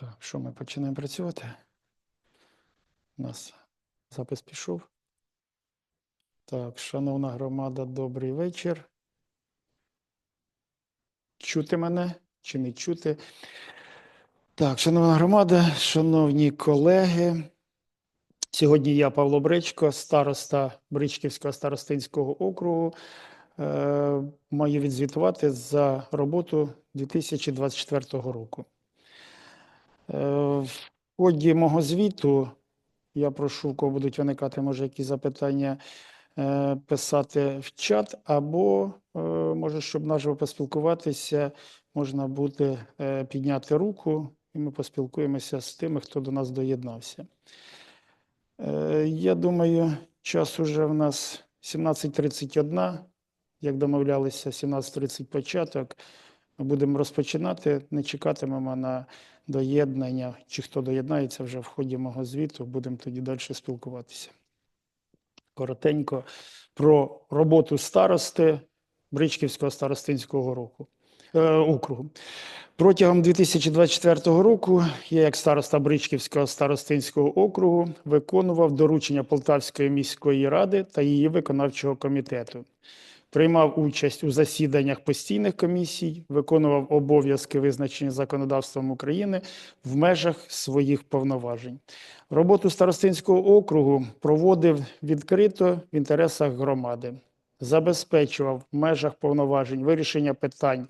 Так, що ми починаємо працювати? У нас запис пішов. Так, шановна громада, добрий вечір. Чути мене чи не чути? Так, шановна громада, шановні колеги. Сьогодні я Павло Бричко, староста Бричківського старостинського округу. Е, маю відзвітувати за роботу 2024 року. Е, В ході мого звіту я прошу, кого будуть виникати, може, якісь запитання, е, писати в чат, або, е, може, щоб наживо поспілкуватися, можна буде підняти руку, і ми поспілкуємося з тими, хто до нас доєднався. Я думаю, час уже в нас 17.31, як домовлялися, 17.30 початок. Ми будемо розпочинати, не чекатимемо на доєднання, чи хто доєднається вже в ході мого звіту, будемо тоді далі спілкуватися. Коротенько про роботу старости Бричківського старостинського року, е, округу. Протягом 2024 року я, як староста Бричківського старостинського округу, виконував доручення Полтавської міської ради та її виконавчого комітету приймав участь у засіданнях постійних комісій, виконував обов'язки, визначені законодавством України в межах своїх повноважень. Роботу старостинського округу проводив відкрито в інтересах громади, забезпечував в межах повноважень вирішення питань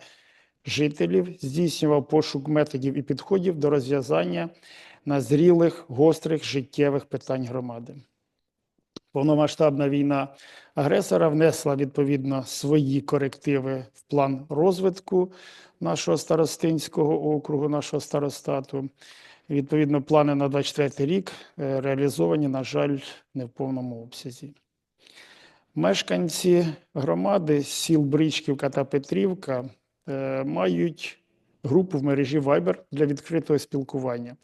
жителів, здійснював пошук методів і підходів до розв'язання назрілих гострих життєвих питань громади. Повномасштабна війна агресора внесла відповідно свої корективи в план розвитку нашого старостинського округу, нашого старостату. Відповідно, плани на 24 рік е, реалізовані, на жаль, не в повному обсязі. Мешканці громади сіл Бричківка та Петрівка е, мають групу в мережі Viber для відкритого спілкування.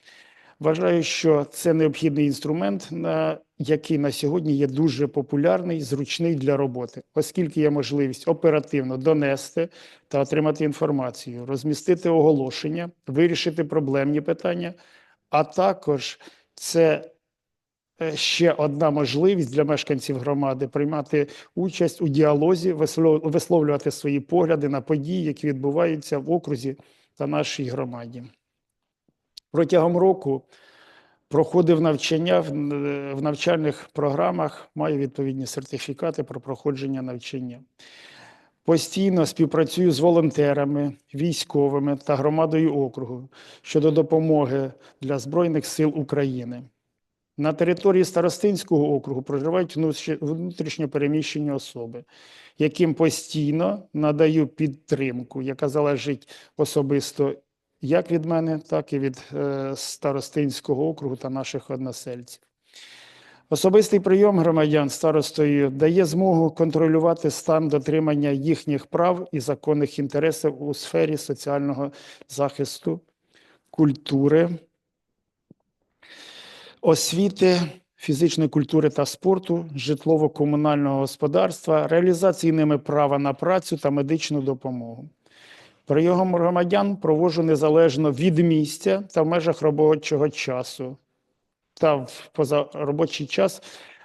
Вважаю, що це необхідний інструмент, на який на сьогодні є дуже популярний, зручний для роботи, оскільки є можливість оперативно донести та отримати інформацію, розмістити оголошення, вирішити проблемні питання, а також це е, ще одна можливість для мешканців громади приймати участь у діалозі, вислов- висловлювати свої погляди на події, які відбуваються в окрузі та нашій громаді. Протягом року проходив навчання в навчальних програмах, маю відповідні сертифікати про проходження навчання. Постійно співпрацюю з волонтерами, військовими та громадою округу щодо допомоги для Збройних сил України. На території Старостинського округу проживають внутрі- внутрішньо переміщені особи, яким постійно надаю підтримку, яка залежить особисто як від мене, так і від е, Старостинського округу та наших односельців. Особистий прийом громадян старостою дає змогу контролювати стан дотримання їхніх прав і законних інтересів у сфері соціального захисту, культури, освіти, фізичної культури та спорту, житлово-комунального господарства, реалізації ними права на працю та медичну допомогу. Прийом громадян проводжу незалежно від місця та в межах робочого часу та в позаробочий час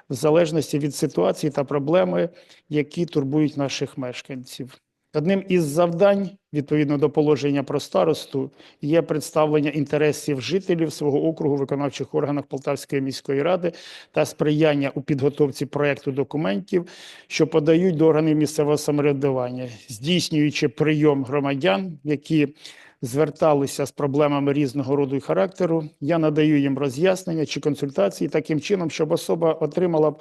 в залежності від ситуації та проблеми, які турбують наших мешканців. Одним із завдань, відповідно до положення про старосту, є представлення інтересів жителів свого округу виконавчих органах Полтавської міської ради та сприяння у підготовці проекту документів, що подають до органів місцевого самоврядування, здійснюючи прийом громадян, які зверталися з проблемами різного роду і характеру. Я надаю їм роз'яснення чи консультації таким чином, щоб особа отримала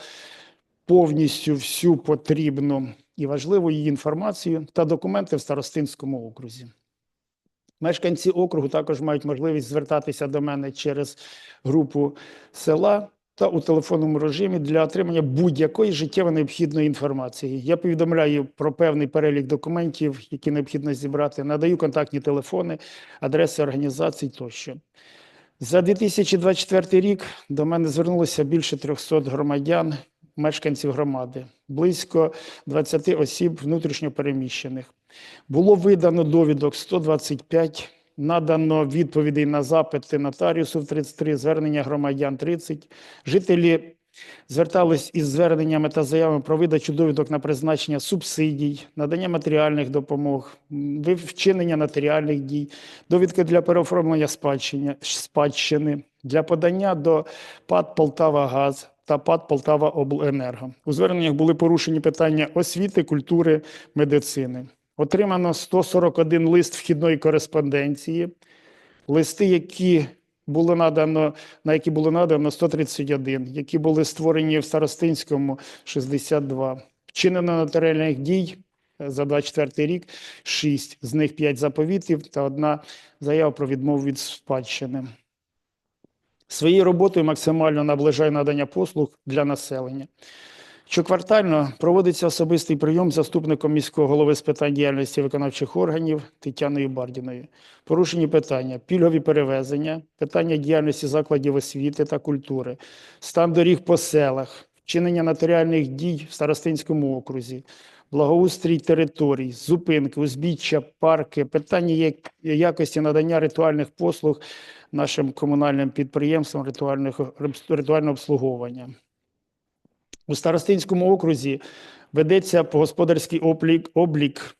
повністю всю потрібну і важливу її інформацію та документи в старостинському окрузі. Мешканці округу також мають можливість звертатися до мене через групу села та у телефонному режимі для отримання будь-якої життєво необхідної інформації. Я повідомляю про певний перелік документів, які необхідно зібрати, надаю контактні телефони, адреси організацій тощо. За 2024 рік до мене звернулося більше 300 громадян, мешканців громади, близько 20 осіб внутрішньо переміщених. Було видано довідок 125 надано відповідей на запити нотаріусів 33, звернення громадян 30. Жителі звертались із зверненнями та заявами про видачу довідок на призначення субсидій, надання матеріальних допомог, вчинення нотаріальних дій, довідки для переоформлення спадщини, для подання до ПАД «Полтава-Газ» та ПАД «Полтава Обленерго». У зверненнях були порушені питання освіти, культури, медицини. Отримано 141 лист вхідної кореспонденції, листи, які було надано, на які було надано 131, які були створені в Старостинському 62. Вчинено нотаріальних дій е, за 24 рік 6, з них 5 заповітів та одна заява про відмову від спадщини. Своєю роботою максимально наближає надання послуг для населення. Щоквартально проводиться особистий прийом заступником міського голови з питань діяльності виконавчих органів Тетяною Бардіною. Порушені питання: пільгові перевезення, питання діяльності закладів освіти та культури, стан доріг по селах, вчинення нотаріальних дій в Старостинському окрузі, благоустрій територій, зупинки, узбіччя, парки, питання якості надання ритуальних послуг нашим комунальним підприємствам ритуального обслуговування. У Старостинському окрузі ведеться господарський облік, облік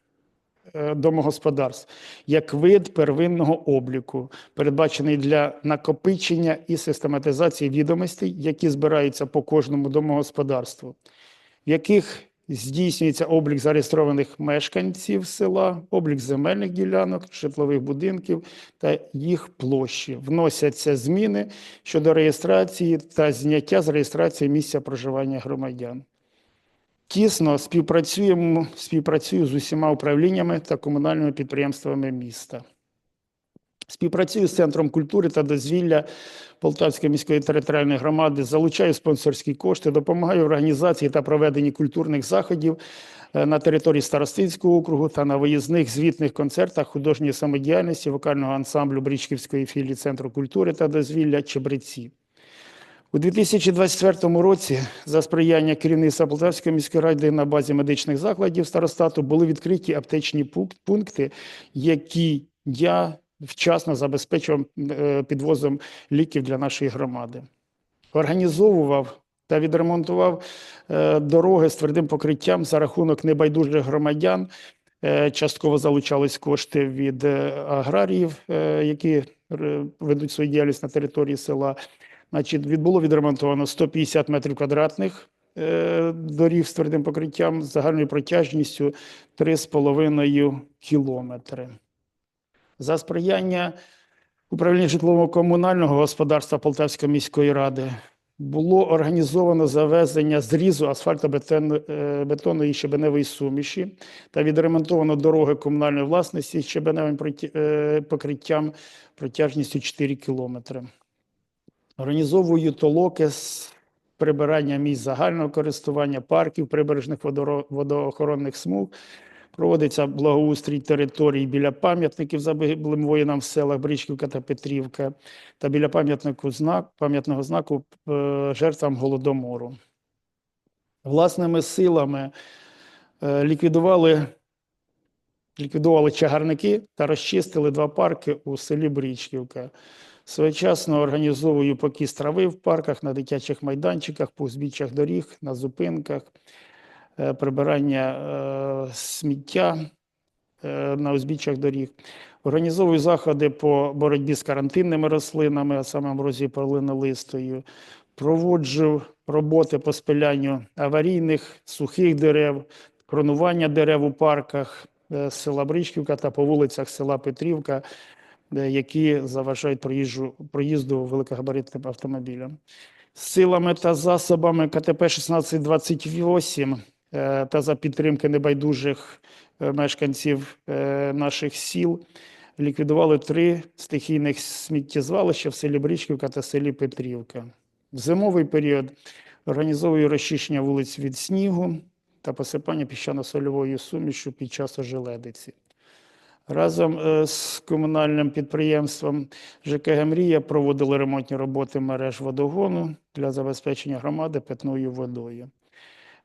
е, домогосподарств як вид первинного обліку, передбачений для накопичення і систематизації відомостей, які збираються по кожному домогосподарству, в яких здійснюється облік зареєстрованих мешканців села, облік земельних ділянок, житлових будинків та їх площі. Вносяться зміни щодо реєстрації та зняття з реєстрації місця проживання громадян. Тісно співпрацюємо, співпрацюю з усіма управліннями та комунальними підприємствами міста. Співпрацюю з Центром культури та дозвілля Полтавської міської територіальної громади, залучаю спонсорські кошти, допомагаю в організації та проведенні культурних заходів е, на території Старостинського округу та на виїзних звітних концертах художньої самодіяльності вокального ансамблю Брічківської філії Центру культури та дозвілля Чебреці. У 2024 році за сприяння керівництва Полтавської міської ради на базі медичних закладів старостату були відкриті аптечні пункти, які я вчасно забезпечував е, підвозом ліків для нашої громади. Організовував та відремонтував е, дороги з твердим покриттям за рахунок небайдужих громадян. Е, Частково залучались кошти від аграріїв, які ведуть свою діяльність на території села. Значить, було відремонтовано 150 метрів квадратних доріг з твердим покриттям з загальною протяжністю 3,5 кілометри. За сприяння управління житлово-комунального господарства Полтавської міської ради було організовано завезення зрізу асфальтобетонної і щебеневої суміші та відремонтовано дороги комунальної власності з щебеневим е, покриттям протяжністю 4 кілометри. Організовую толоки з прибирання місць загального користування, парків, прибережних водоохоронних смуг. Проводиться благоустрій територій біля пам'ятників загиблим воїнам в селах Бричківка та Петрівка та біля пам'ятнику знак, пам'ятного знаку е, жертвам Голодомору. Власними силами е, ліквідували, ліквідували чагарники та розчистили два парки у селі Бричківка. Своєчасно організовую покіс трави в парках, на дитячих майданчиках, по узбіччях доріг, на зупинках, прибирання е, сміття е, на узбіччях доріг. Організовую заходи по боротьбі з карантинними рослинами, а саме амброзією перлинолистою. Проводжу роботи по спилянню аварійних сухих дерев, кронування дерев у парках е, села Бричківка та по вулицях села Петрівка, е, які заважають проїжджу, проїзду великогабаритним автомобілям. Силами та засобами КТП 1628 е, та за підтримки небайдужих е, мешканців е, наших сіл ліквідували три стихійних сміттєзвалища в селі Бричківка та селі Петрівка. В зимовий період організовую розчищення вулиць від снігу та посипання піщано-сольовою сумішю під час ожеледиці. Разом е, з комунальним підприємством ЖКГ Мрія проводили ремонтні роботи мереж водогону для забезпечення громади питною водою.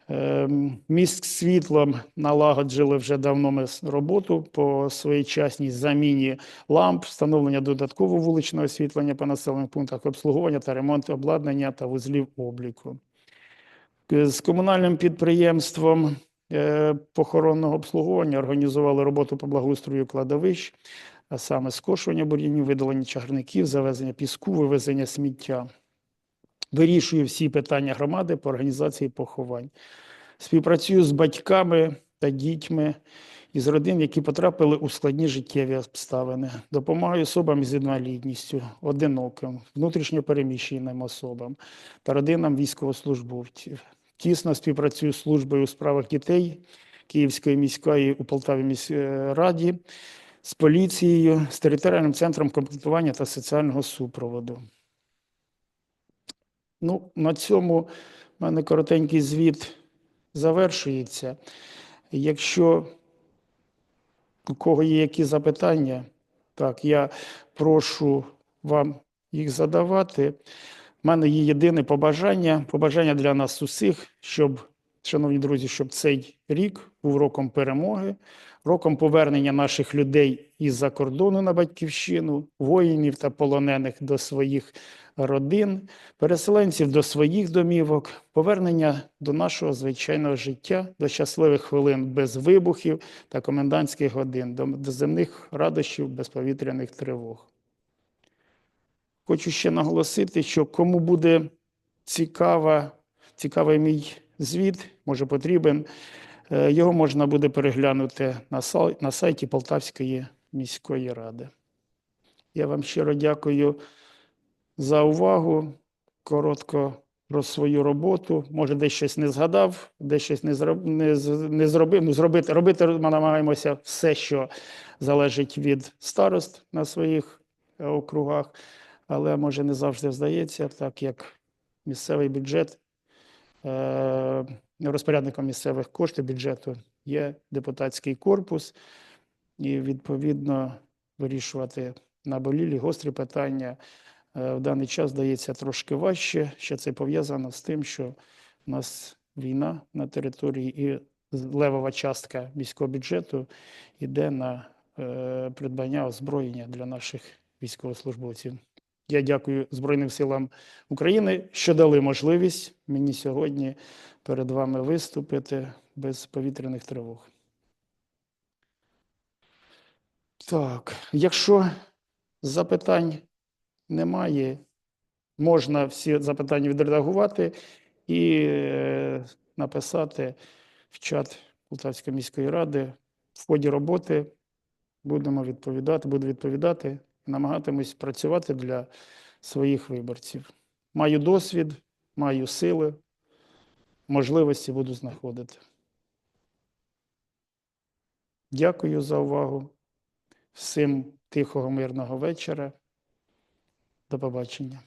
Ем, Міст світлом налагоджили вже давно ми роботу по своєчасній заміні ламп, встановлення додаткового вуличного освітлення по населених пунктах, обслуговування та ремонт обладнання та вузлів обліку. З комунальним підприємством е, похоронного обслуговування організували роботу по благоустрою кладовищ, а саме скошування бур'янів, видалення чагарників, завезення піску, вивезення сміття. Вирішую всі питання громади по організації поховань. Співпрацюю з батьками та дітьми із родин, які потрапили у складні життєві обставини. Допомагаю особам з інвалідністю, одиноким, внутрішньопереміщеним особам та родинам військовослужбовців. Тісно співпрацюю з службою у справах дітей Київської міської у Полтаві міськраді, з поліцією, з територіальним центром комплектування та соціального супроводу. Ну, на цьому в мене коротенький звіт завершується. Якщо у кого є які запитання, так, я прошу вам їх задавати. У мене є єдине побажання, побажання для нас усіх, щоб, шановні друзі, щоб цей рік був роком перемоги, роком повернення наших людей із-за кордону на батьківщину, воїнів та полонених до своїх родин, переселенців до своїх домівок, повернення до нашого звичайного життя, до щасливих хвилин без вибухів та комендантських годин, до, земних радощів без повітряних тривог. Хочу ще наголосити, що кому буде цікава, цікавий мій звіт, може потрібен, його можна буде переглянути на, сай- на сайті Полтавської міської ради. Я вам щиро дякую за увагу. Коротко про свою роботу. Може, десь щось не згадав, десь щось не, зроб, не, не зробив. Ну, зробити, робити ми намагаємося все, що залежить від старост на своїх е, округах, але може не завжди вдається, так як місцевий бюджет, е, розпорядником місцевих коштів бюджету є депутатський корпус, і відповідно вирішувати наболілі гострі питання е, в даний час здається трошки важче. Ще це пов'язано з тим, що у нас війна на території і левова частка міського бюджету йде на е, придбання озброєння для наших військовослужбовців. Я дякую Збройним силам України, що дали можливість мені сьогодні перед вами виступити без повітряних тривог. Так, якщо запитань немає, можна всі запитання відредагувати і е, написати в чат Полтавської міської ради. В ході роботи будемо відповідати, буду відповідати намагатимусь працювати для своїх виборців. Маю досвід, маю сили, можливості буду знаходити. Дякую за увагу. Всім тихого, мирного вечора. До побачення.